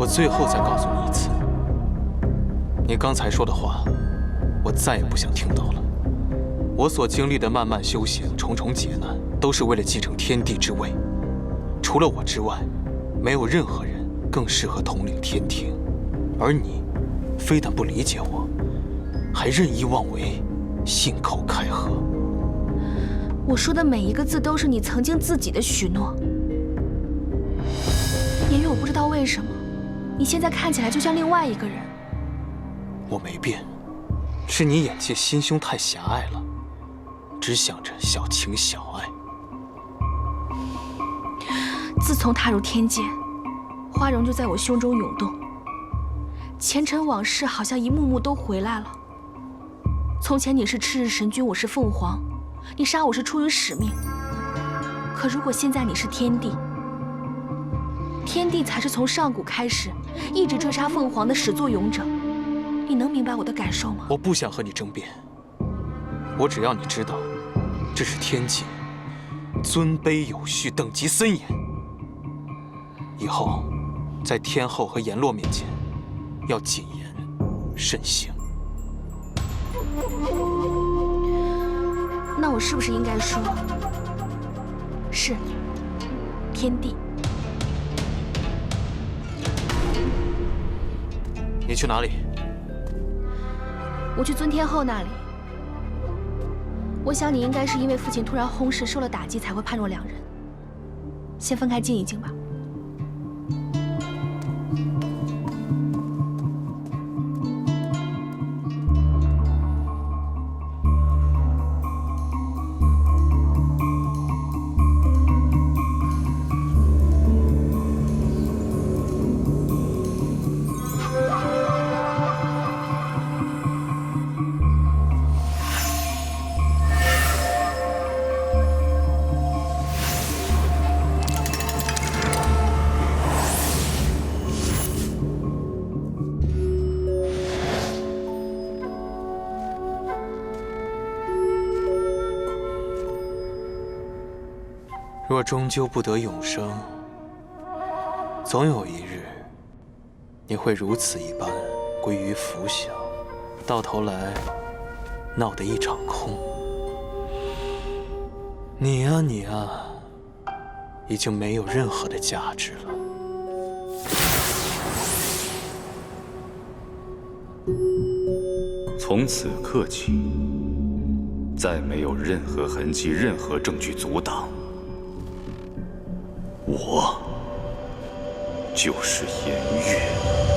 我最后再告诉你一次，你刚才说的话，我再也不想听到了。我所经历的漫漫修行、重重劫难，都是为了继承天地之位。除了我之外，没有任何人更适合统领天庭。而你，非但不理解我，还任意妄为，信口开河。我说的每一个字都是你曾经自己的许诺。言语，我不知道为什么，你现在看起来就像另外一个人。我没变，是你眼界心胸太狭隘了，只想着小情小爱。自从踏入天界，花容就在我胸中涌动。前尘往事好像一幕幕都回来了。从前你是赤日神君，我是凤凰，你杀我是出于使命。可如果现在你是天帝，天帝才是从上古开始一直追杀凤凰的始作俑者。你能明白我的感受吗？我不想和你争辩，我只要你知道，这是天界，尊卑有序，等级森严。以后，在天后和阎罗面前。要谨言慎行。那我是不是应该说，是天地？你去哪里？我去尊天后那里。我想你应该是因为父亲突然薨逝受了打击，才会判若两人。先分开静一静吧。若终究不得永生，总有一日，你会如此一般归于腐朽，到头来闹得一场空。你啊你啊，已经没有任何的价值了。从此刻起，再没有任何痕迹、任何证据阻挡。我就是颜月。